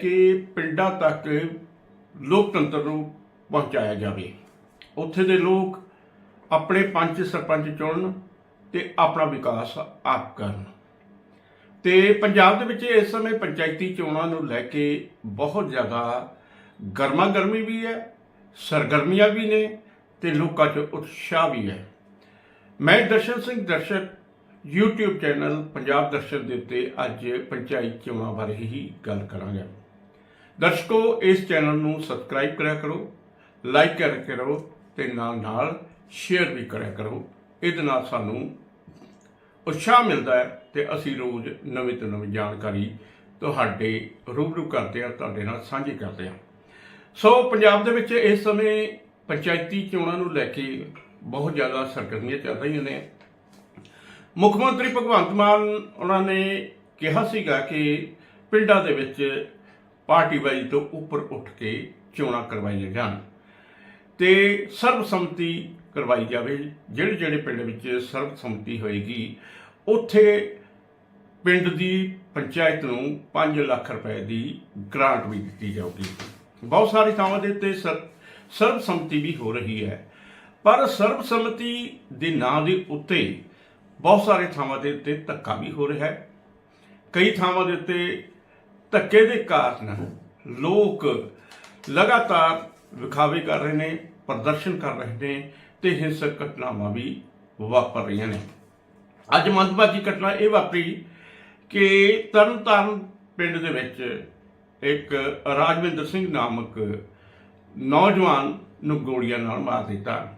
ਕਿ ਪਿੰਡਾਂ ਤੱਕ ਲੋਕਤੰਤਰ ਨੂੰ ਪਹੁੰਚਾਇਆ ਜਾਵੇ। ਉੱਥੇ ਦੇ ਲੋਕ ਆਪਣੇ ਪੰਚ ਸਰਪੰਚ ਚੁਣਨ ਤੇ ਆਪਣਾ ਵਿਕਾਸ ਆਪ ਕਰਨ। ਤੇ ਪੰਜਾਬ ਦੇ ਵਿੱਚ ਇਸ ਸਮੇਂ ਪੰਚਾਇਤੀ ਚੋਣਾਂ ਨੂੰ ਲੈ ਕੇ ਬਹੁਤ ਜ਼ਿਆਦਾ ਗਰਮਾ ਗਰਮੀ ਵੀ ਹੈ, ਸਰਗਰਮੀਆਂ ਵੀ ਨੇ ਤੇ ਲੋਕਾਂ 'ਚ ਉਤਸ਼ਾਹ ਵੀ ਹੈ। ਮੈਂ ਦਰਸ਼ਨ ਸਿੰਘ ਦਰਸ਼ਕ, YouTube ਚੈਨਲ ਪੰਜਾਬ ਦਰਸ਼ਨ ਦੇ ਉੱਤੇ ਅੱਜ ਪੰਚਾਇਤ ਚੋਣਾਂ ਬਾਰੇ ਹੀ ਗੱਲ ਕਰਾਂਗੇ। ਦਰਸ਼ਕੋ, ਇਸ ਚੈਨਲ ਨੂੰ ਸਬਸਕ੍ਰਾਈਬ ਕਰਿਆ ਕਰੋ, ਲਾਈਕ ਕਰਿਆ ਕਰੋ ਤੇ ਨਾਲ ਨਾਲ ਸ਼ੇਅਰ ਵੀ ਕਰਿਆ ਕਰੋ। ਇਹਦੇ ਨਾਲ ਸਾਨੂੰ ਉਤਸ਼ਾਹ ਮਿਲਦਾ ਹੈ ਤੇ ਅਸੀਂ ਰੋਜ਼ ਨਵੀਂ ਤੋਂ ਨਵੀਂ ਜਾਣਕਾਰੀ ਤੁਹਾਡੇ ਰੂਬਰੂ ਕਰਦੇ ਹਾਂ, ਤੁਹਾਡੇ ਨਾਲ ਸਾਂਝੀ ਕਰਦੇ ਹਾਂ। ਸੋ, ਪੰਜਾਬ ਦੇ ਵਿੱਚ ਇਸ ਸਮੇਂ ਪੰਚਾਇਤੀ ਚੋਣਾਂ ਨੂੰ ਲੈ ਕੇ ਬਹੁਤ ਜ਼ਿਆਦਾ ਸਰਗਰਮੀਆਂ ਚੱਲ ਰਹੀਆਂ ਨੇ। ਮੁੱਖ ਮੰਤਰੀ ਭਗਵੰਤ ਮਾਨ, ਉਹਨਾਂ ਨੇ ਕਿਹਾ ਸੀਗਾ ਕਿ ਪਿੰਡਾਂ ਦੇ ਵਿੱਚ ਪਾਰਟੀਬਾਜ਼ੀ ਤੋਂ ਉੱਪਰ ਉੱਠ ਕੇ ਚੋਣਾਂ ਕਰਵਾਈਆਂ ਜਾਣ। ਤੇ ਸਰਬਸੰਮਤੀ ਕਰਵਾਈ ਜਾਵੇ, ਜਿਹੜੇ ਜਿਹੜੇ ਪਿੰਡ ਵਿੱਚ ਸਰਬਸੰਮਤੀ ਹੋਏਗੀ, ਉੱਥੇ ਪਿੰਡ ਦੀ ਪੰਚਾਇਤ ਨੂੰ 5 ਲੱਖ ਰੁਪਏ ਦੀ ਗ੍ਰਾਂਟ ਵੀ ਦਿੱਤੀ ਜਾਊਗੀ। ਬਹੁਤ ਸਾਰੀ ਥਾਵਾਂ ਦੇ ਉੱਤੇ ਸਰ- ਸਰਬਸੰਮਤੀ ਵੀ ਹੋ ਰਹੀ ਹੈ। ਪਰ ਸਰਬਸੰਮਤੀ ਦੇ ਨਾਂ ਦੇ ਉੱਤੇ ਬਹੁਤ ਸਾਰੇ ਥਾਵਾਂ ਦੇ ਉੱਤੇ ਧੱਕਾ ਵੀ ਹੋ ਰਿਹਾ ਹੈ। ਕਈ ਥਾਵਾਂ ਦੇ ਉੱਤੇ ਧੱਕੇ ਦੇ ਕਾਰਨ ਲੋਕ ਲਗਾਤਾਰ ਵਿਖਾਵੇ ਕਰ ਰਹੇ ਨੇ, ਪ੍ਰਦਰਸ਼ਨ ਕਰ ਰਹੇ ਨੇ ਤੇ ਹਿੰਸਕ ਘਟਨਾਵਾਂ ਵੀ ਵਾਪਰ ਰਹੀਆਂ ਨੇ। ਅੱਜ ਮੰਦਭਾਗੀ ਘਟਨਾ ਇਹ ਵਾਪਰੀ ਕਿ ਤਰਨਤਾਰਨ ਪਿੰਡ ਦੇ ਵਿੱਚ ਇੱਕ ਰਾਜਵਿੰਦਰ ਸਿੰਘ ਨਾਮਕ ਨੌਜਵਾਨ ਨੂੰ ਗੋਲੀਆਂ ਨਾਲ ਮਾਰ ਦਿੱਤਾ।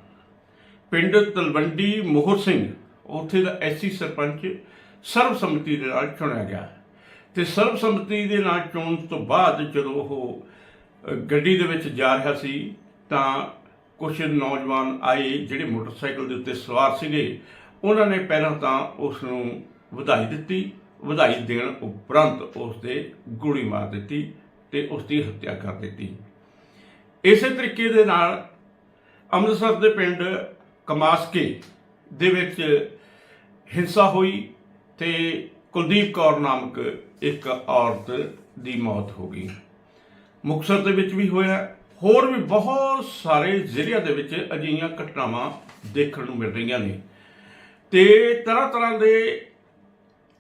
ਪਿੰਡ ਤਲਵੰਡੀ ਮੋਹਰ ਸਿੰਘ, ਉੱਥੇ ਦਾ ਐਸੀ ਸਰਪੰਚ ਸਰਬਸੰਮਤੀ ਦੇ ਨਾਲ ਚੁਣਿਆ ਗਿਆ। ਤੇ ਸਰਬਸੰਮਤੀ ਦੇ ਨਾਲ ਚੁਣਨ ਤੋਂ ਬਾਅਦ ਜਦੋਂ ਉਹ ਗੱਡੀ ਦੇ ਵਿੱਚ ਜਾ ਰਿਹਾ ਸੀ, ਤਾਂ ਕੁਝ ਨੌਜਵਾਨ ਆਏ ਜਿਹੜੇ ਮੋਟਰਸਾਈਕਲ ਦੇ ਉੱਤੇ ਸਵਾਰ ਸੀਗੇ। ਉਹਨਾਂ ਨੇ ਪਹਿਲਾਂ ਤਾਂ ਉਸ ਨੂੰ ਵਧਾਈ ਦਿੱਤੀ। ਵਧਾਈ ਦੇਣ ਉਪਰੰਤ ਉਸ ਦੇ ਗੋਲੀ ਮਾਰ ਦਿੱਤੀ ਤੇ ਉਸ ਦੀ ਹੱਤਿਆ ਕਰ ਦਿੱਤੀ। ਇਸੇ ਤਰੀਕੇ ਦੇ ਨਾਲ ਅੰਮ੍ਰਿਤਸਰ ਦੇ ਪਿੰਡ ਕਮਾਸਕੇ ਦੇ ਵਿੱਚ ਹਿੰਸਾ ਹੋਈ ਤੇ ਕੁਲਦੀਪ ਕੌਰ ਨਾਮਕ ਇੱਕ ਔਰਤ ਦੀ ਮੌਤ ਹੋ ਗਈ। ਮੁਕਤਸਰ ਦੇ ਵਿੱਚ ਵੀ ਹੋਇਆ। ਹੋਰ ਵੀ ਬਹੁਤ ਸਾਰੇ ਜ਼ਿਲ੍ਹਿਆਂ ਦੇ ਵਿੱਚ ਅਜਿਹੀਆਂ ਘਟਨਾਵਾਂ ਦੇਖਣ ਨੂੰ ਮਿਲ ਰਹੀਆਂ ਨੇ। ਤੇ ਤਰ੍ਹਾਂ ਤਰ੍ਹਾਂ ਦੇ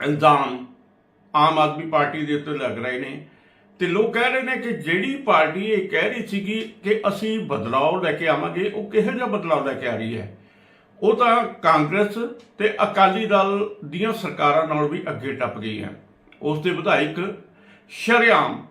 ਇਲਜ਼ਾਮ ਆਮ ਆਦਮੀ ਪਾਰਟੀ ਦੇ ਉੱਤੇ ਲੱਗ ਰਹੇ ਨੇ। ਤੇ ਲੋਕ ਕਹਿ ਰਹੇ ਨੇ ਕਿ ਜਿਹੜੀ ਪਾਰਟੀ ਇਹ ਕਹਿ ਰਹੀ ਸੀਗੀ ਕਿ ਅਸੀਂ ਬਦਲਾਅ ਲੈ ਕੇ ਆਵਾਂਗੇ, ਉਹ ਕਿਹੋ ਜਿਹਾ ਬਦਲਾਅ ਲੈ ਕੇ ਆ ਰਹੀ ਹੈ? ਉਹ ਤਾਂ ਕਾਂਗਰਸ ਤੇ ਅਕਾਲੀ ਦਲ ਦੀਆਂ ਸਰਕਾਰਾਂ ਨਾਲ ਵੀ ਅੱਗੇ ਟੱਪ ਗਈ ਹੈ। ਉਸ ਦੇ ਵਿਧਾਇਕ ਸ਼ਰਿਆਮ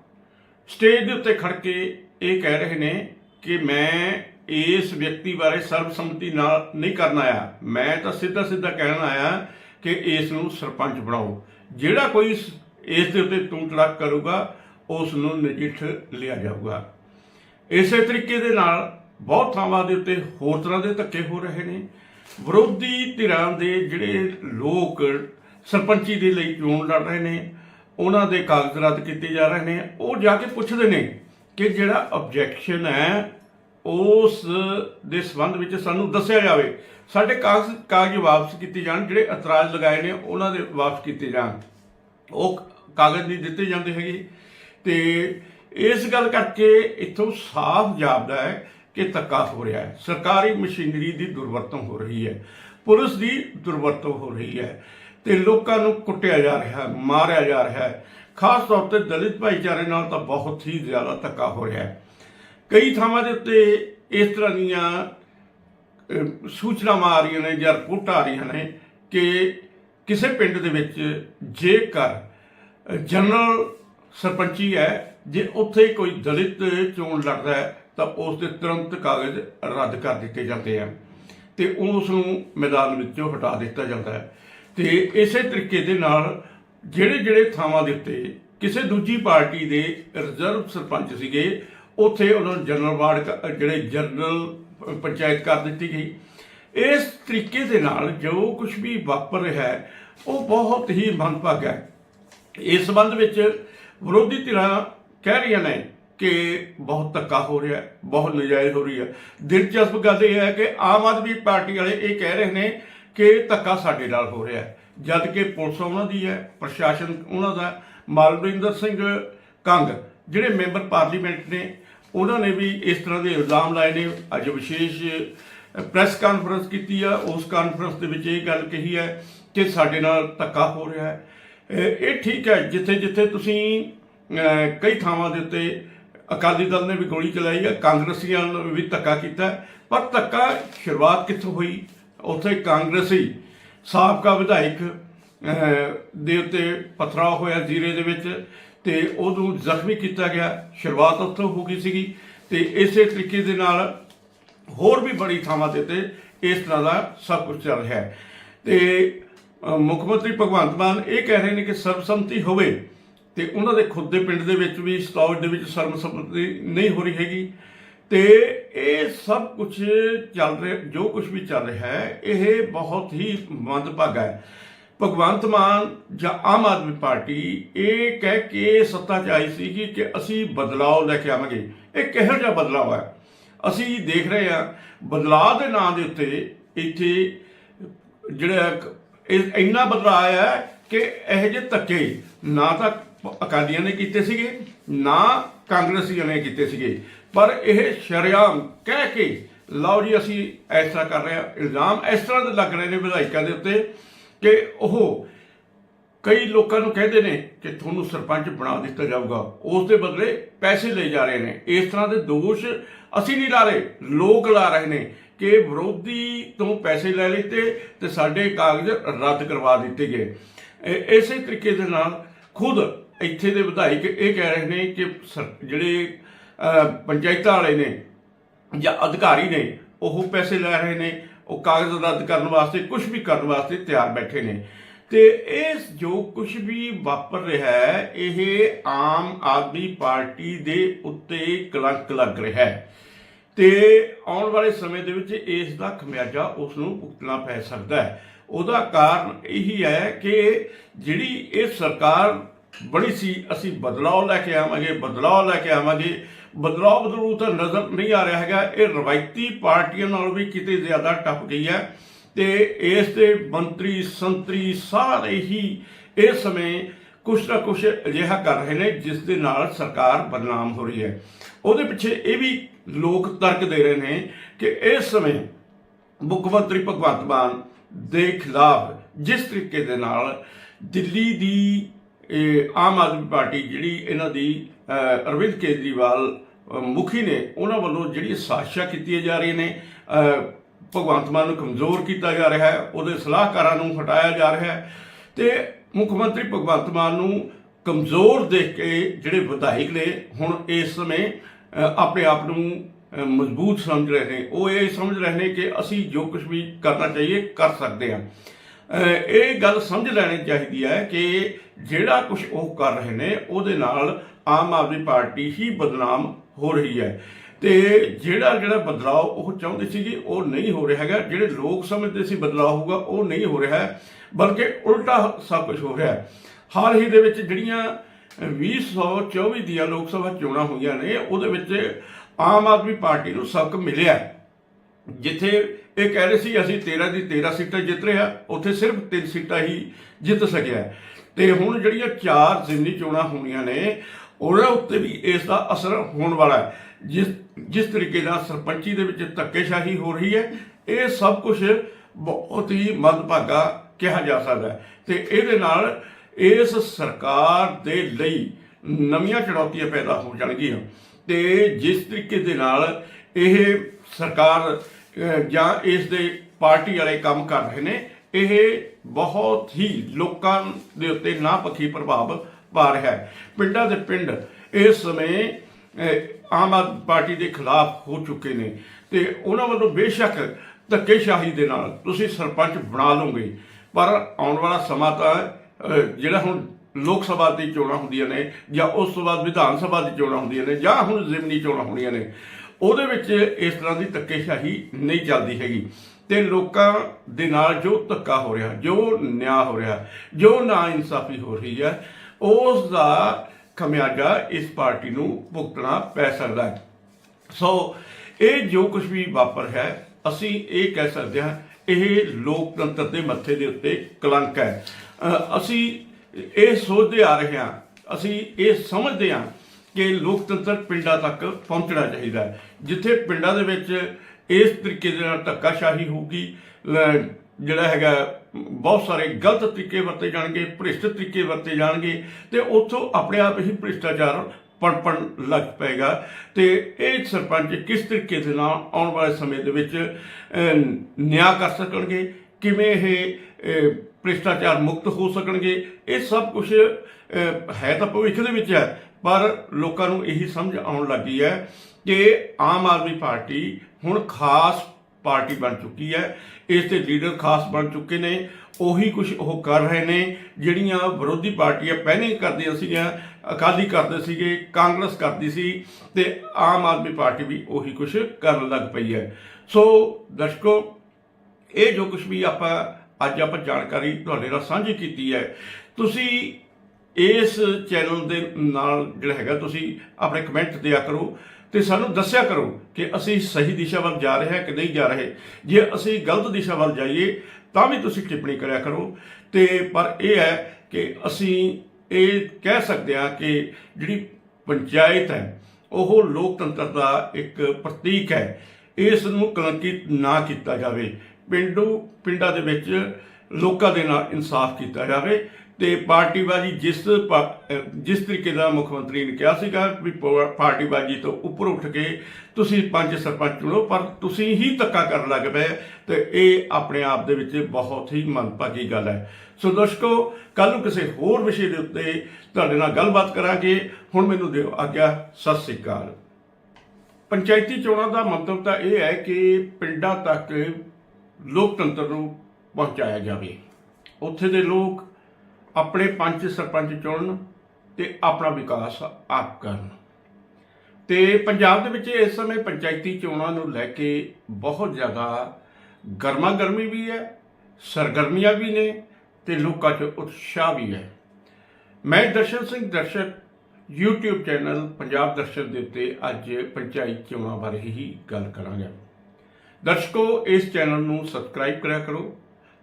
ਸਟੇਜ ਦੇ ਉੱਤੇ ਖੜ ਕੇ ਇਹ ਕਹਿ ਰਹੇ ਨੇ ਕਿ ਮੈਂ ਇਸ ਵਿਅਕਤੀ ਬਾਰੇ ਸਰਬਸੰਮਤੀ ਨਾਲ ਨਹੀਂ ਕਰਨ ਆਇਆ। ਮੈਂ ਤਾਂ ਸਿੱਧਾ ਸਿੱਧਾ ਕਹਿਣ ਆਇਆ ਕਿ ਇਸ ਨੂੰ ਸਰਪੰਚ ਬਣਾਓ। ਜਿਹੜਾ ਕੋਈ ਇਸ ਦੇ ਉੱਤੇ ਤੂੰ ਤੜਾਕ ਕਰੂਗਾ, ਉਸ ਨੂੰ ਨਜਿੱਠ ਲਿਆ ਜਾਊਗਾ। ਇਸੇ ਤਰੀਕੇ ਦੇ ਨਾਲ ਬਹੁਤ ਥਾਵਾਂ ਦੇ ਉੱਤੇ ਹੋਰ ਤਰ੍ਹਾਂ ਦੇ ਧੱਕੇ ਹੋ ਰਹੇ ਨੇ। ਵਿਰੋਧੀ ਧਿਰਾਂ ਦੇ ਜਿਹੜੇ ਲੋਕ ਸਰਪੰਚੀ ਦੇ ਲਈ ਚੋਣ ਲੜ ਰਹੇ ਨੇ ਉਹਨਾਂ ਦੇ ਕਾਗਜ਼ ਰੱਦ ਕੀਤੇ ਜਾ ਰਹੇ ਨੇ, ਉਹ ਜਾ ਕੇ ਪੁੱਛਦੇ ਨੇ ਕਿ ਜਿਹੜਾ ਆਬਜੈਕਸ਼ਨ ਹੈ, ਉਸ ਦੇ ਸੰਬੰਧ ਵਿੱਚ ਸਾਨੂੰ ਦੱਸਿਆ ਜਾਵੇ। ਸਾਡੇ ਕਾਗਜ਼ ਕਾਗਜ਼ ਵਾਪਸ ਕੀਤੇ ਜਾਣ, ਜਿਹੜੇ ਇਤਰਾਜ਼ ਲਗਾਏ ਨੇ, ਉਹਨਾਂ ਦੇ ਵਾਪਸ ਕੀਤੇ ਜਾਣ। ਉਹ ਕਾਗਜ਼ ਨਹੀਂ ਦਿੱਤੇ ਜਾਂਦੇ ਹੈਗੇ। ਤੇ ਇਸ ਗੱਲ ਕਰਕੇ ਇੱਥੋਂ ਸਾਫ਼ ਜਾਪਦਾ ਹੈ ਕਿ ਧੱਕਾ ਹੋ ਰਿਹਾ ਹੈ। ਸਰਕਾਰੀ ਮਸ਼ੀਨਰੀ ਦੀ ਦੁਰਵਰਤੋਂ ਹੋ ਰਹੀ ਹੈ। ਪੁਲਿਸ ਦੀ ਦੁਰਵਰਤੋਂ ਹੋ ਰਹੀ ਹੈ। ਤੇ ਲੋਕਾਂ ਨੂੰ ਕੁੱਟਿਆ ਜਾ ਰਿਹਾ ਹੈ, ਮਾਰਿਆ ਜਾ ਰਿਹਾ ਹੈ। ਖਾਸ ਤੌਰ ਤੇ ਦਲਿਤ ਭਾਈਚਾਰੇ ਨਾਲ ਤਾਂ ਬਹੁਤ ਹੀ ਜ਼ਿਆਦਾ ਧੱਕਾ ਹੋ ਰਿਹਾ ਹੈ। ਕਈ ਥਾਵਾਂ ਦੇ ਉੱਤੇ ਇਸ ਤਰ੍ਹਾਂ ਦੀਆਂ ਸੂਚਨਾਵਾਂ ਆ ਰਹੀਆਂ ਨੇ ਜਾਂ ਰਿਪੋਰਟਾਂ ਆ ਰਹੀਆਂ ਨੇ ਕਿ ਕਿਸੇ ਪਿੰਡ ਦੇ ਵਿੱਚ ਜੇਕਰ ਜਨਰਲ ਸਰਪੰਚੀ ਹੈ, ਜੇ ਉੱਥੇ ਕੋਈ ਦਲਿਤ ਚੋਣ ਲੜਦਾ ਹੈ, ਤਾਂ ਉਸ ਦੇ ਤੁਰੰਤ ਕਾਗਜ਼ ਰੱਦ ਕਰ ਦਿੱਤੇ ਜਾਂਦੇ ਆ ਤੇ ਉਸ ਨੂੰ ਮੈਦਾਨ ਵਿੱਚੋਂ ਹਟਾ ਦਿੱਤਾ ਜਾਂਦਾ ਹੈ। ਤੇ ਇਸੇ ਤਰੀਕੇ ਦੇ ਨਾਲ ਜਿਹੜੇ ਜਿਹੜੇ ਥਾਵਾਂ ਦੇ ਉੱਤੇ ਕਿਸੇ ਦੂਜੀ ਪਾਰਟੀ ਦੇ ਰਿਜ਼ਰਵ ਸਰਪੰਚ ਸੀਗੇ, ਉੱਥੇ ਉਹਨਾਂ ਨੂੰ ਜਨਰਲ ਵਾਰਡ ਜਿਹੜੇ ਜਨਰਲ ਪੰਚਾਇਤ ਕਰ ਦਿੱਤੀ ਗਈ। ਇਸ ਤਰੀਕੇ ਦੇ ਨਾਲ ਜੋ ਕੁਝ ਵੀ ਵਾਪਰ ਰਿਹਾ ਹੈ, ਉਹ ਬਹੁਤ ਹੀ ਮੰਦਭਾਗਾ ਹੈ। ਇਸ ਸੰਬੰਧ ਵਿੱਚ ਵਿਰੋਧੀ ਧਿਰਾਂ ਕਹਿ ਰਹੀਆਂ ਨੇ ਕਿ ਬਹੁਤ ਧੱਕਾ ਹੋ ਰਿਹਾ ਹੈ, ਬਹੁਤ ਨਜਾਇਜ਼ ਹੋ ਰਹੀ ਹੈ। ਦਿਲਚਸਪ ਗੱਲ ਇਹ ਹੈ ਕਿ ਆਮ ਆਦਮੀ ਪਾਰਟੀ ਵਾਲੇ ਇਹ ਕਹਿ ਰਹੇ ਨੇ ਕਿ ਧੱਕਾ ਸਾਡੇ ਨਾਲ ਹੋ ਰਿਹਾ ਹੈ। ਜਦ ਕਿ ਪੁਲਿਸ ਉਹਨਾਂ ਦੀ ਹੈ, ਪ੍ਰਸ਼ਾਸਨ ਉਹਨਾਂ ਦਾ ਮਾਲਵਿੰਦਰ ਸਿੰਘ ਕੰਗ, ਜਿਹੜੇ ਮੈਂਬਰ ਪਾਰਲੀਮੈਂਟ ਨੇ, ਉਹਨਾਂ ਨੇ ਵੀ ਇਸ ਤਰ੍ਹਾਂ ਦੇ ਇਲਜ਼ਾਮ ਲਾਏ ਨੇ। ਅੱਜ ਵਿਸ਼ੇਸ਼ ਪ੍ਰੈਸ ਕਾਨਫਰੰਸ ਕੀਤੀ ਆ। ਉਸ ਕਾਨਫਰੰਸ ਦੇ ਵਿੱਚ ਇਹ ਗੱਲ ਕਹੀ ਹੈ ਕਿ ਸਾਡੇ ਨਾਲ ਧੱਕਾ ਹੋ ਰਿਹਾ ਹੈ। ਇਹ ਠੀਕ ਹੈ ਜਿੱਥੇ ਜਿੱਥੇ ਤੁਸੀਂ ਕਈ ਥਾਵਾਂ ਦੇ ਉੱਤੇ ਅਕਾਲੀ ਦਲ ਨੇ ਵੀ ਗੋਲੀ ਚਲਾਈ ਹੈ, ਕਾਂਗਰਸੀਆਂ ਨੇ ਵੀ ਧੱਕਾ ਕੀਤਾ ਪਰ ਧੱਕਾ ਸ਼ੁਰੂਆਤ ਕਿੱਥੋਂ ਹੋਈ? ਉੱਥੇ ਕਾਂਗਰਸੀ ਸਾਬਕਾ ਵਿਧਾਇਕ ਦੇ ਉੱਤੇ ਪਥਰਾਅ ਹੋਇਆ ਜ਼ੀਰੇ ਦੇ ਵਿੱਚ ਤੇ ਉਹਨੂੰ ਜ਼ਖਮੀ ਕੀਤਾ ਗਿਆ। ਸ਼ੁਰੂਆਤ ਉੱਥੋਂ ਹੋ ਗਈ ਸੀਗੀ ਤੇ ਇਸੇ ਤਰੀਕੇ ਦੇ ਨਾਲ ਹੋਰ ਵੀ ਬੜੀ ਥਾਵਾਂ ਦੇ ਉੱਤੇ ਇਸ ਤਰ੍ਹਾਂ ਦਾ ਸਭ ਕੁਝ ਚੱਲ ਰਿਹਾ ਹੈ। ਤੇ ਮੁੱਖ ਮੰਤਰੀ ਭਗਵੰਤ ਮਾਨ ਇਹ ਕਹਿ ਰਹੇ ਨੇ ਕਿ ਸਰਬਸੰਮਤੀ ਹੋਵੇ ਤੇ ਉਹਨਾਂ ਦੇ ਖੁਦ ਦੇ ਪਿੰਡ ਦੇ ਵਿੱਚ ਵੀ ਸਟਾਵ ਦੇ ਵਿੱਚ ਸਰਬਸੰਮਤੀ ਨਹੀਂ ਹੋ ਰਹੀ ਹੈਗੀ। ਤੇ ਇਹ ਸਭ ਕੁਝ ਚੱਲ ਰਿਹਾ, ਜੋ ਕੁਝ ਵੀ ਚੱਲ ਰਿਹਾ ਹੈ, ਇਹ ਬਹੁਤ ਹੀ ਮੰਦਭਾਗਾ ਹੈ। ਭਗਵੰਤ ਮਾਨ ਜਾਂ ਆਮ ਆਦਮੀ ਪਾਰਟੀ ਇਹ ਕਹਿ ਕੇ ਸੱਤਾ 'ਚ ਆਈ ਸੀ ਕਿ ਅਸੀਂ ਬਦਲਾਅ ਲੈ ਕੇ ਆਵਾਂਗੇ। ਇਹ ਕਿਹੋ ਜਿਹਾ ਬਦਲਾਅ ਹੈ? ਅਸੀਂ ਦੇਖ ਰਹੇ ਹਾਂ, ਬਦਲਾਅ ਦੇ ਨਾਂ ਦੇ ਉੱਤੇ ਇੱਥੇ ਜਿਹੜਾ ਇਹ ਇੰਨਾ ਬਦਲਾਅ ਆਇਆ ਹੈ ਕਿ ਇਹੋ ਜਿਹੇ ਧੱਕੇ ਨਾ ਤਾਂ ਅਕਾਲੀਆਂ ਨੇ ਕੀਤੇ ਸੀਗੇ, ਨਾ ਕਾਂਗਰਸੀਆਂ ਨੇ ਕੀਤੇ ਸੀਗੇ। ਪਰ ਇਹ ਸ਼ਰੇਆਮ ਕਹਿ ਕੇ, ਲਓ ਜੀ ਅਸੀਂ ਇਸ ਤਰ੍ਹਾਂ ਕਰ ਰਹੇ ਹਾਂ, ਇਲਜ਼ਾਮ ਇਸ ਤਰ੍ਹਾਂ ਦੇ ਲੱਗ ਰਹੇ ਨੇ ਵਿਧਾਇਕਾਂ ਦੇ ਉੱਤੇ ਕਿ ਉਹ ਕਈ ਲੋਕਾਂ ਨੂੰ ਕਹਿੰਦੇ ਨੇ ਕਿ ਤੁਹਾਨੂੰ ਸਰਪੰਚ ਬਣਾ ਦਿੱਤਾ ਜਾਊਗਾ। ਉਸ ਦੇ ਬਦਲੇ ਪੈਸੇ ਲਏ ਜਾ ਰਹੇ ਨੇ। ਇਸ ਤਰ੍ਹਾਂ ਦੇ ਦੋਸ਼ ਅਸੀਂ ਨਹੀਂ ਲਾ ਰਹੇ। ਲੋਕ ਲਾ ਰਹੇ ਨੇ ਕਿ ਵਿਰੋਧੀ ਤੋਂ ਪੈਸੇ ਲੈ ਲਿੱਤੇ ਤੇ ਸਾਡੇ ਕਾਗਜ਼ ਰੱਦ ਕਰਵਾ ਦਿੱਤੇ ਗਏ। ਇਹ- ਇਸੇ ਤਰੀਕੇ ਦੇ ਨਾਲ ਖੁਦ ਇੱਥੇ ਦੇ ਵਿਧਾਇਕ ਇਹ ਕਹਿ ਰਹੇ ਨੇ ਕਿ ਸਰ- ਜਿਹੜੇ ਪੰਚਾਇਤਾਂ ਵਾਲੇ ਨੇ ਜਾਂ ਅਧਿਕਾਰੀ ਨੇ, ਉਹ ਪੈਸੇ ਲੈ ਰਹੇ ਨੇ, ਉਹ ਕਾਗਜ਼ ਰੱਦ ਕਰਨ ਵਾਸਤੇ ਕੁਝ ਵੀ ਕਰਨ ਵਾਸਤੇ ਤਿਆਰ ਬੈਠੇ ਨੇ। ਤੇ ਇਹ ਜੋ ਕੁਝ ਵੀ ਵਾਪਰ ਰਿਹਾ ਹੈ, ਇਹ ਆਮ ਆਦਮੀ ਪਾਰਟੀ ਦੇ ਉੱਤੇ ਕਲੰਕ ਲੱਗ ਰਿਹਾ ਹੈ। ਤੇ ਆਉਣ ਵਾਲੇ ਸਮੇਂ ਦੇ ਵਿੱਚ ਇਸ ਦਾ ਖਮਿਆਜਾ ਉਸ ਨੂੰ ਭੁਗਤਣਾ ਪੈ ਸਕਦਾ ਹੈ। ਉਹਦਾ ਕਾਰਨ ਇਹੀ ਹੈ ਕਿ ਜਿਹੜੀ ਇਹ ਸਰਕਾਰ ਬਣੀ ਸੀ, ਅਸੀਂ ਬਦਲਾਅ ਲੈ ਕੇ ਆਵਾਂਗੇ, ਬਦਲਾਅ ਲੈ ਕੇ ਆਵਾਂਗੇ। ਬਦਲਾਅ ਬਦਲੂ ਤਾਂ ਨਜ਼ਰ ਨਹੀਂ ਆ ਰਿਹਾ ਹੈਗਾ। ਇਹ ਰਵਾਇਤੀ ਪਾਰਟੀਆਂ ਨਾਲ ਵੀ ਕਿਤੇ ਜ਼ਿਆਦਾ ਟੱਪ ਗਈ ਹੈ ਤੇ ਇਸ ਦੇ ਮੰਤਰੀ, ਸੰਤਰੀ ਸਾਰੇ ਹੀ ਇਸ ਸਮੇਂ ਕੁਛ ਨਾ ਕੁਛ ਅਜਿਹਾ ਕਰ ਰਹੇ ਨੇ, ਜਿਸ ਦੇ ਨਾਲ ਸਰਕਾਰ ਬਦਨਾਮ ਹੋ ਰਹੀ ਹੈ। ਉਹਦੇ ਪਿੱਛੇ ਇਹ ਵੀ ਲੋਕ ਤਰਕ ਦੇ ਰਹੇ ਨੇ ਕਿ ਇਸ ਸਮੇਂ ਮੁੱਖ ਮੰਤਰੀ ਭਗਵੰਤ ਮਾਨ ਦੇ ਖਿਲਾਫ ਜਿਸ ਤਰੀਕੇ ਦੇ ਨਾਲ ਦਿੱਲੀ ਦੀ ਇਹ ਆਮ ਆਦਮੀ ਪਾਰਟੀ ਜਿਹੜੀ ਇਹਨਾਂ ਦੀ ਅਰਵਿੰਦ ਕੇਜਰੀਵਾਲ ਮੁਖੀ ਨੇ, ਉਹਨਾਂ ਵੱਲੋਂ ਜਿਹੜੀ ਸਾਜ਼ਿਸ਼ਾਂ ਕੀਤੀਆਂ ਜਾ ਰਹੀਆਂ ਨੇ ਭਗਵੰਤ ਮਾਨ ਨੂੰ ਕਮਜ਼ੋਰ ਕੀਤਾ ਜਾ ਰਿਹਾ ਹੈ, ਉਹਦੇ ਸਲਾਹਕਾਰਾਂ ਨੂੰ ਹਟਾਇਆ ਜਾ ਰਿਹਾ ਹੈ ਤੇ ਮੁੱਖ ਮੰਤਰੀ ਭਗਵੰਤ ਮਾਨ ਨੂੰ ਕਮਜ਼ੋਰ ਦੇਖ ਕੇ ਜਿਹੜੇ ਵਿਧਾਇਕ ਨੇ, ਹੁਣ ਇਸ ਸਮੇਂ ਆਪਣੇ ਆਪ ਨੂੰ ਮਜ਼ਬੂਤ ਸਮਝ ਰਹੇ ਨੇ। ਉਹ ਇਹ ਸਮਝ ਰਹੇ ਨੇ ਕਿ ਅਸੀਂ ਜੋ ਕੁਝ ਵੀ ਕਰਨਾ ਚਾਹੀਏ, ਕਰ ਸਕਦੇ ਹਾਂ। ਇਹ ਗੱਲ ਸਮਝ ਲੈਣੀ ਚਾਹੀਦੀ ਹੈ ਕਿ ਜਿਹੜਾ ਕੁਝ ਉਹ ਕਰ ਰਹੇ ਨੇ, ਉਹਦੇ ਨਾਲ ਆਮ ਆਦਮੀ ਪਾਰਟੀ ਹੀ ਬਦਨਾਮ ਹੋ ਰਹੀ ਹੈ। ਤੇ ਜਿਹੜਾ ਜਿਹੜਾ ਬਦਲਾਅ ਉਹ ਚਾਹੁੰਦੇ ਸੀਗੇ ਉਹ ਨਹੀਂ ਹੋ ਰਿਹਾ ਹੈਗਾ। ਜਿਹੜੇ ਲੋਕ ਸਮਝਦੇ ਸੀ ਬਦਲਾਅ ਹੋਊਗਾ, ਉਹ ਨਹੀਂ ਹੋ ਰਿਹਾ ਬਲਕਿ ਉਲਟਾ ਸਭ ਕੁਝ ਹੋ ਰਿਹਾ ਹਾਲ ਹੀ ਦੇ ਵਿੱਚ ਜਿਹੜੀਆਂ 2024 ਦੀਆਂ ਲੋਕ ਸਭਾ ਚੋਣਾਂ ਹੋਈਆਂ ਨੇ, ਉਹਦੇ ਵਿੱਚ ਆਮ ਆਦਮੀ ਪਾਰਟੀ ਨੂੰ ਸਬਕ ਮਿਲਿਆ ਜਿੱਥੇ ਇਹ ਕਹਿ ਰਹੇ ਸੀ, ਅਸੀਂ 13 ਦੀ 13 ਸੀਟਾਂ ਜਿੱਤ ਰਹੇ ਹਾਂ, ਉੱਥੇ ਸਿਰਫ 3 ਸੀਟਾਂ ਹੀ ਜਿੱਤ ਸਕਿਆ ਹੈ। ਤੇ ਹੁਣ ਜਿਹੜੀਆਂ ਚਾਰ ਜ਼ਿਮਨੀ ਚੋਣਾਂ ਹੋਣੀਆਂ ਨੇ, ਉਹਨਾਂ ਉੱਤੇ ਵੀ ਇਸ ਦਾ ਅਸਰ ਹੋਣ ਵਾਲਾ ਹੈ। ਜਿਸ ਜਿਸ ਤਰੀਕੇ ਨਾਲ ਸਰਪੰਚੀ ਦੇ ਵਿੱਚ ਧੱਕੇਸ਼ਾਹੀ ਹੋ ਰਹੀ ਹੈ, ਇਹ ਸਭ ਕੁਝ ਬਹੁਤ ਹੀ ਮੰਦਭਾਗਾ ਕਿਹਾ ਜਾ ਸਕਦਾ ਹੈ। ਤੇ ਇਹਦੇ ਨਾਲ ਇਸ ਸਰਕਾਰ ਦੇ ਲਈ ਨਵੀਆਂ ਚੁਣੌਤੀਆਂ ਪੈਦਾ ਹੋ ਜਾਣਗੀਆਂ। ਤੇ ਜਿਸ ਤਰੀਕੇ ਦੇ ਨਾਲ ਇਹ ਸਰਕਾਰ ਜਾਂ ਇਸ ਦੇ ਪਾਰਟੀ ਵਾਲੇ ਕੰਮ ਕਰ ਰਹੇ ਨੇ, ਇਹ ਬਹੁਤ ਹੀ ਲੋਕਾਂ ਦੇ ਉੱਤੇ ਨਾਪੱਖੀ ਪ੍ਰਭਾਵ ਪਾ ਰਿਹਾ ਹੈ। ਪਿੰਡਾਂ ਦੇ ਪਿੰਡ ਇਸ ਸਮੇਂ ਆਮ ਆਦਮੀ ਪਾਰਟੀ ਦੇ ਖਿਲਾਫ ਹੋ ਚੁੱਕੇ ਨੇ ਤੇ ਉਹਨਾਂ ਵੱਲੋਂ ਬੇਸ਼ੱਕ ਧੱਕੇਸ਼ਾਹੀ ਦੇ ਨਾਲ ਤੁਸੀਂ ਸਰਪੰਚ ਬਣਾ ਲਓਗੇ। ਪਰ ਆਉਣ ਵਾਲਾ ਸਮਾਂ ਤਾਂ ਜਿਹੜਾ ਹੁਣ ਲੋਕ ਸਭਾ ਦੀ ਚੋਣਾਂ ਹੁੰਦੀਆਂ ਨੇ ਜਾਂ ਉਸ ਤੋਂ ਬਾਅਦ ਵਿਧਾਨ ਸਭਾ ਦੀ ਚੋਣਾਂ ਹੁੰਦੀਆਂ ਨੇ ਜਾਂ ਹੁਣ ਜ਼ਿਮਨੀ ਚੋਣਾਂ ਹੋਣੀਆਂ ਨੇ ਉਹਦੇ ਵਿੱਚ ਇਸ ਤਰ੍ਹਾਂ ਦੀ ਧੱਕੇਸ਼ਾਹੀ ਨਹੀਂ ਚੱਲਦੀ ਹੈਗੀ। ਤੇ ਲੋਕਾਂ ਦੇ ਨਾਲ ਜੋ ਧੱਕਾ ਹੋ ਰਿਹਾ, ਜੋ ਨਿਆਂ ਹੋ ਰਿਹਾ, ਜੋ ਨਾ ਇਨਸਾਫੀ ਹੋ ਰਹੀ ਹੈ ਉਸ ਦਾ ਖਮਿਆਜਾ ਇਸ ਪਾਰਟੀ ਨੂੰ ਭੁਗਤਣਾ ਪੈ ਸਕਦਾ ਹੈ। ਸੋ ਇਹ ਜੋ ਕੁਝ ਵੀ ਵਾਪਰ ਹੈ, ਅਸੀਂ ਇਹ ਕਹਿ ਸਕਦੇ ਹਾਂ, ਇਹ ਲੋਕਤੰਤਰ ਦੇ ਮੱਥੇ ਦੇ ਉੱਤੇ ਕਲੰਕ ਹੈ। ਅਸੀਂ ਇਹ ਸੋਚਦੇ ਆ ਰਹੇ ਹਾਂ, ਅਸੀਂ ਇਹ ਸਮਝਦੇ ਹਾਂ ਕਿ ਲੋਕਤੰਤਰ ਪਿੰਡਾਂ ਤੱਕ ਪਹੁੰਚਣਾ ਚਾਹੀਦਾ ਹੈ, ਜਿੱਥੇ ਪਿੰਡਾਂ ਦੇ ਵਿੱਚ ਇਸ ਤਰੀਕੇ ਦੇ ਨਾਲ ਧੱਕਾਸ਼ਾਹੀ ਹੋਊਗੀ ਜਿਹੜਾ ਹੈਗਾ, ਬਹੁਤ ਸਾਰੇ ਗਲਤ ਤਰੀਕੇ ਵਰਤੇ ਜਾਣਗੇ, ਭ੍ਰਿਸ਼ਟ ਤਰੀਕੇ ਵਰਤੇ ਜਾਣਗੇ, ਤੇ ਉੱਥੋਂ ਆਪਣੇ ਆਪ ਹੀ ਭ੍ਰਿਸ਼ਟਾਚਾਰ ਪਣਪਣ ਲੱਗ ਪਏਗਾ। ਤੇ ਇਹ ਸਰਪੰਚ ਕਿਸ ਤਰੀਕੇ ਦੇ ਨਾਲ ਆਉਣ ਵਾਲੇ ਸਮੇਂ ਦੇ ਵਿੱਚ ਨਿਆਂ ਕਰ ਸਕਣਗੇ? ਕਿਵੇਂ ਇਹ ਭ੍ਰਿਸ਼ਟਾਚਾਰ ਮੁਕਤ ਹੋ ਸਕਣਗੇ? ਇਹ ਸਭ ਕੁਝ ਹੈ ਤਾਂ ਭਵਿੱਖ ਦੇ ਵਿੱਚ ਹੈ ਪਰ ਲੋਕਾਂ ਨੂੰ ਇਹੀ ਸਮਝ ਆਉਣ ਲੱਗੀ ਹੈ ਕਿ ਆਮ ਆਦਮੀ ਪਾਰਟੀ ਹੁਣ ਖਾਸ ਪਾਰਟੀ ਬਣ ਚੁੱਕੀ ਹੈ। ਇਸ ਦੇ ਲੀਡਰ ਖਾਸ ਬਣ ਚੁੱਕੇ ਨੇ। ਉਹੀ ਕੁਝ ਉਹ ਕਰ ਰਹੇ ਨੇ, ਜਿਹੜੀਆਂ ਵਿਰੋਧੀ ਪਾਰਟੀਆਂ ਪਹਿਲਾਂ ਹੀ ਕਰਦੀਆਂ ਸੀਗੀਆਂ, ਅਕਾਲੀ ਕਰਦੇ ਸੀਗੇ, ਕਾਂਗਰਸ ਕਰਦੀ ਸੀ ਤੇ ਆਮ ਆਦਮੀ ਪਾਰਟੀ ਵੀ ਉਹੀ ਕੁਝ ਕਰਨ ਲੱਗ ਪਈ ਹੈ। ਸੋ ਦਰਸ਼ਕੋ, ਇਹ ਜੋ ਕੁਝ ਵੀ ਆਪਾਂ ਅੱਜ ਆਪਾਂ ਜਾਣਕਾਰੀ ਤੁਹਾਡੇ ਨਾਲ ਸਾਂਝੀ ਕੀਤੀ ਹੈ, ਤੁਸੀਂ ਇਸ ਚੈਨਲ ਦੇ ਨਾਲ ਜਿਹੜਾ ਹੈਗਾ, ਤੁਸੀਂ ਆਪਣੇ ਕਮੈਂਟ ਦਿਆ ਕਰੋ ਤੇ ਸਾਨੂੰ ਦੱਸਿਆ ਕਰੋ ਕਿ ਅਸੀਂ ਸਹੀ ਦਿਸ਼ਾ ਵੱਲ ਜਾ ਰਹੇ ਹਾਂ ਕਿ ਨਹੀਂ ਜਾ ਰਹੇ। ਜੇ ਅਸੀਂ ਗਲਤ ਦਿਸ਼ਾ ਵੱਲ ਜਾਈਏ, ਤਾਂ ਵੀ ਤੁਸੀਂ ਟਿੱਪਣੀ ਕਰਿਆ ਕਰੋ। ਤੇ ਪਰ ਇਹ ਹੈ ਕਿ ਅਸੀਂ ਇਹ ਕਹਿ ਸਕਦੇ ਹਾਂ ਕਿ ਜਿਹੜੀ ਪੰਚਾਇਤ ਹੈ, ਉਹ ਲੋਕਤੰਤਰ ਦਾ ਇੱਕ ਪ੍ਰਤੀਕ ਹੈ। ਇਸ ਨੂੰ ਕਲੰਕਿਤ ਨਾ ਕੀਤਾ ਜਾਵੇ। ਪਿੰਡੂ, ਪਿੰਡਾਂ ਦੇ ਵਿੱਚ ਲੋਕਾਂ ਦੇ ਨਾਲ ਇਨਸਾਫ ਕੀਤਾ ਜਾਵੇ ਤੇ ਪਾਰਟੀਬਾਜ਼ੀ ਜਿਸ ਪਾ- ਜਿਸ ਤਰੀਕੇ ਦਾ ਮੁੱਖ ਮੰਤਰੀ ਨੇ ਕਿਹਾ ਸੀਗਾ ਵੀ ਪ- ਪਾਰਟੀਬਾਜ਼ੀ ਤੋਂ ਉੱਪਰ ਉੱਠ ਕੇ ਤੁਸੀਂ ਪੰਜ ਸਰਪੰਚ ਚੁਣੋ, ਪਰ ਤੁਸੀਂ ਹੀ ਧੱਕਾ ਕਰਨ ਲੱਗ ਪਏ ਤੇ ਇਹ ਆਪਣੇ ਆਪ ਦੇ ਵਿੱਚ ਬਹੁਤ ਹੀ ਮੰਦਭਾਗੀ ਗੱਲ ਹੈ। ਸੋ ਦਰਸ਼ਕੋ ਕੱਲ ਨੂੰ ਕਿਸੇ ਹੋਰ ਵਿਸ਼ੇ ਦੇ ਉੱਤੇ ਤੁਹਾਡੇ ਨਾਲ ਗੱਲਬਾਤ ਕਰਾਂਗੇ। ਹੁਣ ਮੈਨੂੰ ਦਿਓ ਆਗਿਆ, ਸਤਿ ਸ੍ਰੀ ਅਕਾਲ। ਪੰਚਾਇਤੀ ਚੋਣਾਂ ਦਾ ਮਤਲਬ ਤਾਂ ਇਹ ਹੈ ਕਿ ਪਿੰਡਾਂ ਤੱਕ ਲੋਕਤੰਤਰ ਨੂੰ ਪਹੁੰਚਾਇਆ ਜਾਵੇ। ਉੱਥੇ ਦੇ ਲੋਕ ਆਪਣੇ ਪੰਚ ਸਰਪੰਚ ਚੁਣਨ ਤੇ ਆਪਣਾ ਵਿਕਾਸ ਆਪ ਕਰਨ। ਤੇ ਪੰਜਾਬ ਦੇ ਵਿੱਚ ਇਸ ਸਮੇਂ ਪੰਚਾਇਤੀ ਚੋਣਾਂ ਨੂੰ ਲੈ ਕੇ ਬਹੁਤ ਜ਼ਿਆਦਾ ਗਰਮਾ ਗਰਮੀ ਵੀ ਹੈ, ਸਰਗਰਮੀਆਂ ਵੀ ਨੇ ਤੇ ਲੋਕਾਂ 'ਚ ਉਤਸ਼ਾਹ ਵੀ ਹੈ। ਮੈਂ ਦਰਸ਼ਨ ਸਿੰਘ ਦਰਸ਼ਕ, YouTube ਚੈਨਲ ਪੰਜਾਬ ਦਰਸ਼ਨ ਦੇ ਉੱਤੇ ਅੱਜ ਪੰਚਾਇਤ ਚੋਣਾਂ ਬਾਰੇ ਹੀ ਗੱਲ ਕਰਾਂਗਾ। ਦਰਸ਼ਕੋ, ਇਸ ਚੈਨਲ ਨੂੰ ਸਬਸਕ੍ਰਾਈਬ ਕਰਿਆ ਕਰੋ,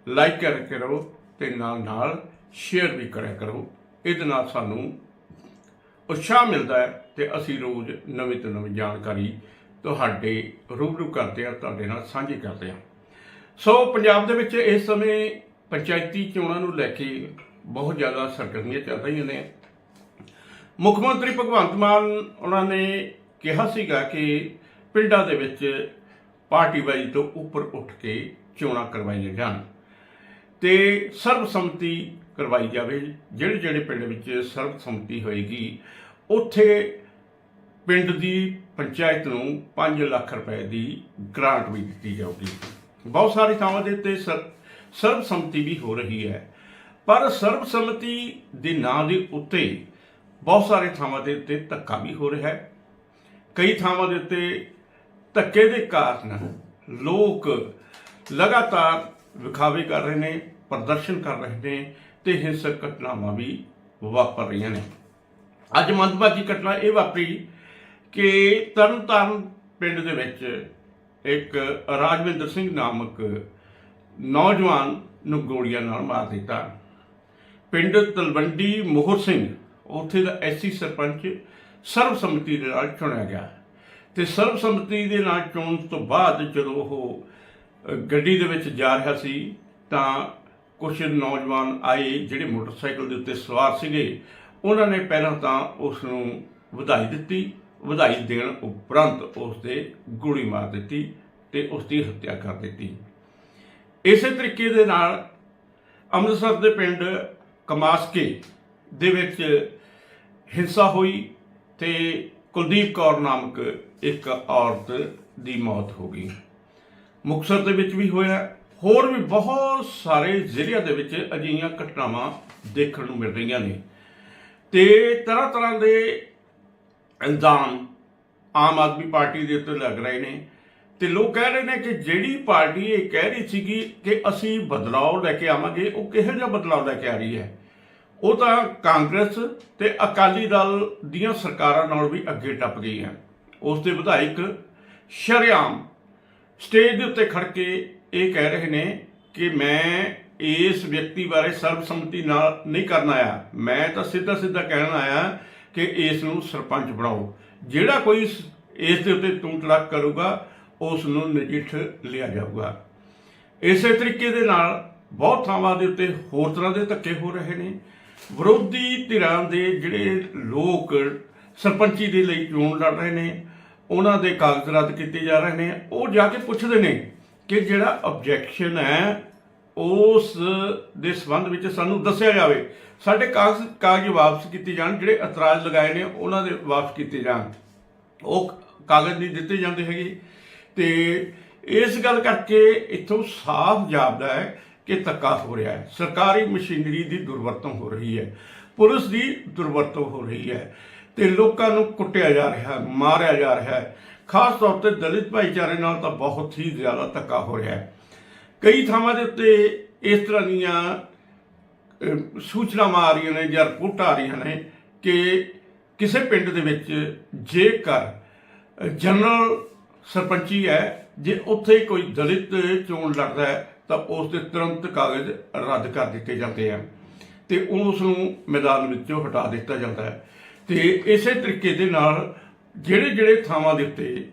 ਲਾਈਕ ਕਰਿਆ ਕਰੋ ਤੇ ਨਾਲ ਨਾਲ ਸ਼ੇਅਰ ਵੀ ਕਰਿਆ ਕਰੋ। ਇਹਦੇ ਨਾਲ ਸਾਨੂੰ ਉਤਸ਼ਾਹ ਮਿਲਦਾ ਹੈ ਤੇ ਅਸੀਂ ਰੋਜ਼ ਨਵੀਂ ਤੋਂ ਨਵੀਂ ਜਾਣਕਾਰੀ ਤੁਹਾਡੇ ਰੂਬਰੂ ਕਰਦੇ ਹਾਂ, ਤੁਹਾਡੇ ਨਾਲ ਸਾਂਝੀ ਕਰਦੇ ਹਾਂ। ਸੋ ਪੰਜਾਬ ਦੇ ਵਿੱਚ ਇਸ ਸਮੇਂ ਪੰਚਾਇਤੀ ਚੋਣਾਂ ਨੂੰ ਲੈ ਕੇ ਬਹੁਤ ਜ਼ਿਆਦਾ ਸਰਗਰਮੀਆਂ ਚੱਲ ਰਹੀਆਂ ਨੇ। ਮੁੱਖ ਮੰਤਰੀ ਭਗਵੰਤ ਮਾਨ ਉਹਨਾਂ ਨੇ ਕਿਹਾ ਸੀਗਾ ਕਿ ਪਿੰਡਾਂ ਦੇ ਵਿੱਚ ਪਾਰਟੀਬਾਜ਼ੀ ਤੋਂ ਉੱਪਰ ਉੱਠ ਕੇ ਚੋਣਾਂ ਕਰਵਾਈਆਂ ਜਾਣ ਤੇ ਸਰਬਸੰਮਤੀ ਕਰਵਾਈ ਜਾਵੇ, ਜਿਹੜੇ ਜਿਹੜੇ ਪਿੰਡ ਵਿੱਚ ਸਰਬਸੰਮਤੀ ਹੋਏਗੀ, ਉੱਥੇ ਪਿੰਡ ਦੀ ਪੰਚਾਇਤ ਨੂੰ 5 ਲੱਖ ਰੁਪਏ ਦੀ ਗ੍ਰਾਂਟ ਵੀ ਦਿੱਤੀ ਜਾਊਗੀ। ਬਹੁਤ ਸਾਰੀ ਥਾਵਾਂ ਦੇ ਉੱਤੇ ਸਰ- ਸਰਬਸੰਮਤੀ ਵੀ ਹੋ ਰਹੀ ਹੈ। ਪਰ ਸਰਬਸੰਮਤੀ ਦੇ ਨਾਂ ਦੇ ਉੱਤੇ ਬਹੁਤ ਸਾਰੇ ਥਾਵਾਂ ਦੇ ਉੱਤੇ ਧੱਕਾ ਵੀ ਹੋ ਰਿਹਾ ਹੈ। ਕਈ ਥਾਵਾਂ ਦੇ ਉੱਤੇ ਧੱਕੇ ਦੇ ਕਾਰਨ ਲੋਕ ਲਗਾਤਾਰ ਵਿਖਾਵੇ ਕਰ ਰਹੇ ਨੇ, ਪ੍ਰਦਰਸ਼ਨ ਕਰ ਰਹੇ ਨੇ ਤੇ ਹਿੰਸਕ ਘਟਨਾਵਾਂ ਵੀ ਵਾਪਰ ਰਹੀਆਂ ਨੇ। ਅੱਜ ਮੰਦਭਾਗੀ ਘਟਨਾ ਇਹ ਵਾਪਰੀ ਕਿ ਤਰਨਤਾਰਨ ਪਿੰਡ ਦੇ ਵਿੱਚ ਇੱਕ ਰਾਜਵਿੰਦਰ ਸਿੰਘ ਨਾਮਕ ਨੌਜਵਾਨ ਨੂੰ ਗੋਲੀਆਂ ਨਾਲ ਮਾਰ ਦਿੱਤਾ। ਪਿੰਡ ਤਲਵੰਡੀ ਮੋਹਰ ਸਿੰਘ, ਉੱਥੇ ਦਾ ਐਸੀ ਸਰਪੰਚ ਸਰਬਸੰਮਤੀ ਦੇ ਨਾਲ ਚੁਣਿਆ ਗਿਆ। ਤੇ ਸਰਬਸੰਮਤੀ ਦੇ ਨਾਲ ਚੁਣਨ ਤੋਂ ਬਾਅਦ ਜਦੋਂ ਉਹ ਗੱਡੀ ਦੇ ਵਿੱਚ ਜਾ ਰਿਹਾ ਸੀ, ਤਾਂ ਕੁਝ ਨੌਜਵਾਨ ਆਏ ਜਿਹੜੇ ਮੋਟਰਸਾਈਕਲ ਦੇ ਉੱਤੇ ਸਵਾਰ ਸੀਗੇ, ਉਹਨਾਂ ਨੇ ਪਹਿਲਾਂ ਤਾਂ ਉਸ ਨੂੰ ਵਧਾਈ ਦਿੱਤੀ, ਵਧਾਈ ਦੇਣ ਉਪਰੰਤ ਉਸ ਦੇ ਗੋਲੀ ਮਾਰ ਦਿੱਤੀ ਤੇ ਉਸ ਦੀ ਹੱਤਿਆ ਕਰ ਦਿੱਤੀ। ਇਸੇ ਤਰੀਕੇ ਦੇ ਨਾਲ ਅੰਮ੍ਰਿਤਸਰ ਦੇ ਪਿੰਡ ਕਮਾਸਕੇ ਦੇ ਵਿੱਚ ਹਿੰਸਾ ਹੋਈ ਤੇ ਕੁਲਦੀਪ ਕੌਰ ਨਾਮਕ ਇੱਕ ਔਰਤ ਦੀ ਮੌਤ ਹੋ ਗਈ। ਮੁਕਤਸਰ ਦੇ ਵਿੱਚ ਵੀ ਹੋਇਆ। ਹੋਰ ਵੀ ਬਹੁਤ ਸਾਰੇ ਜ਼ਿਲ੍ਹਿਆਂ ਦੇ ਵਿੱਚ ਅਜਿਹੀਆਂ ਘਟਨਾਵਾਂ ਦੇਖਣ ਨੂੰ ਮਿਲ ਰਹੀਆਂ ਨੇ। ਤੇ ਤਰ੍ਹਾਂ ਤਰ੍ਹਾਂ ਦੇ ਇਲਜ਼ਾਮ ਆਮ ਆਦਮੀ ਪਾਰਟੀ ਦੇ ਉੱਤੇ ਲੱਗ ਰਹੇ ਨੇ। ਤੇ ਲੋਕ ਕਹਿ ਰਹੇ ਨੇ ਕਿ ਜਿਹੜੀ ਪਾਰਟੀ ਇਹ ਕਹਿ ਰਹੀ ਸੀਗੀ ਕਿ ਅਸੀਂ ਬਦਲਾਅ ਲੈ ਕੇ ਆਵਾਂਗੇ, ਉਹ ਕਿਹੋ ਜਿਹਾ ਬਦਲਾਅ ਲੈ ਕੇ ਆ ਰਹੀ ਹੈ? ਉਹ ਤਾਂ ਕਾਂਗਰਸ ਤੇ ਅਕਾਲੀ ਦਲ ਦੀਆਂ ਸਰਕਾਰਾਂ ਨਾਲ ਵੀ ਅੱਗੇ ਟੱਪ ਗਈ ਹੈ ਉਸ ਦੇ ਵਿਧਾਇਕ ਸ਼ਰਿਆਮ ਸਟੇਜ ਦੇ ਉੱਤੇ ਖੜ ਕੇ ਇਹ ਕਹਿ ਰਹੇ ਨੇ ਕਿ ਮੈਂ ਇਸ ਵਿਅਕਤੀ ਬਾਰੇ ਸਰਬਸੰਮਤੀ ਨਾਲ ਨਹੀਂ ਕਰਨ ਆਇਆ। ਮੈਂ ਤਾਂ ਸਿੱਧਾ ਸਿੱਧਾ ਕਹਿਣ ਆਇਆ ਕਿ ਇਸ ਨੂੰ ਸਰਪੰਚ ਬਣਾਓ। ਜਿਹੜਾ ਕੋਈ ਇਸ ਦੇ ਉੱਤੇ ਤੂੰ ਤੜਾਕ ਕਰੂਗਾ, ਉਸ ਨੂੰ ਨਜਿੱਠ ਲਿਆ ਜਾਊਗਾ। ਇਸੇ ਤਰੀਕੇ ਦੇ ਨਾਲ ਬਹੁਤ ਥਾਵਾਂ ਦੇ ਉੱਤੇ ਹੋਰ ਤਰ੍ਹਾਂ ਦੇ ਧੱਕੇ ਹੋ ਰਹੇ ਨੇ। ਵਿਰੋਧੀ ਧਿਰਾਂ ਦੇ ਜਿਹੜੇ ਲੋਕ ਸਰਪੰਚੀ ਦੇ ਲਈ ਚੋਣ ਲੜ ਰਹੇ ਨੇ, ਉਹਨਾਂ ਦੇ ਕਾਗਜ਼ ਰੱਦ ਕੀਤੇ ਜਾ ਰਹੇ ਨੇ। ਉਹ ਜਾ ਕੇ ਪੁੱਛਦੇ ਨੇ ਕਿ ਜਿਹੜਾ ਆਬਜੈਕਸ਼ਨ ਹੈ, ਉਸ ਦੇ ਸੰਬੰਧ ਵਿੱਚ ਸਾਨੂੰ ਦੱਸਿਆ ਜਾਵੇ। ਸਾਡੇ ਕਾਗਜ਼ ਕਾਗਜ਼ ਵਾਪਸ ਕੀਤੇ ਜਾਣ, ਜਿਹੜੇ ਇਤਰਾਜ਼ ਲਗਾਏ ਨੇ, ਉਹਨਾਂ ਦੇ ਵਾਪਸ ਕੀਤੇ ਜਾਣ। ਉਹ ਕਾਗਜ਼ ਨਹੀਂ ਦਿੱਤੇ ਜਾਂਦੇ ਹੈਗੇ। ਤੇ ਇਸ ਗੱਲ ਕਰਕੇ ਇੱਥੋਂ ਸਾਫ਼ ਜਾਪਦਾ ਹੈ ਕਿ ਧੱਕਾ ਹੋ ਰਿਹਾ ਹੈ। ਸਰਕਾਰੀ ਮਸ਼ੀਨਰੀ ਦੀ ਦੁਰਵਰਤੋਂ ਹੋ ਰਹੀ ਹੈ। ਪੁਲਿਸ ਦੀ ਦੁਰਵਰਤੋਂ ਹੋ ਰਹੀ ਹੈ। ਤੇ ਲੋਕਾਂ ਨੂੰ ਕੁੱਟਿਆ ਜਾ ਰਿਹਾ, ਮਾਰਿਆ ਜਾ ਰਿਹਾ ਹੈ। ਖਾਸ ਤੌਰ ਤੇ ਦਲਿਤ ਭਾਈਚਾਰੇ ਨਾਲ ਤਾਂ ਬਹੁਤ ਹੀ ਜ਼ਿਆਦਾ ਧੱਕਾ ਹੋ ਰਿਹਾ ਹੈ। ਕਈ ਥਾਵਾਂ ਦੇ ਉੱਤੇ ਇਸ ਤਰ੍ਹਾਂ ਦੀਆਂ ਸੂਚਨਾਵਾਂ ਆ ਰਹੀਆਂ ਨੇ ਜਾਂ ਰਿਪੋਰਟਾਂ ਆ ਰਹੀਆਂ ਨੇ ਕਿ ਕਿਸੇ ਪਿੰਡ ਦੇ ਵਿੱਚ ਜੇਕਰ ਜਨਰਲ ਸਰਪੰਚੀ ਹੈ, ਜੇ ਉੱਥੇ ਕੋਈ ਦਲਿਤ ਚੋਣ ਲੜਦਾ ਹੈ, ਤਾਂ ਉਸ ਦੇ ਤੁਰੰਤ ਕਾਗਜ਼ ਰੱਦ ਕਰ ਦਿੱਤੇ ਜਾਂਦੇ ਆ ਤੇ ਉਸ ਨੂੰ ਮੈਦਾਨ ਵਿੱਚੋਂ ਹਟਾ ਦਿੱਤਾ ਜਾਂਦਾ ਹੈ। ਤੇ ਇਸੇ ਤਰੀਕੇ ਦੇ ਨਾਲ ਜਿਹੜੇ ਜਿਹੜੇ ਥਾਵਾਂ ਦੇ ਉੱਤੇ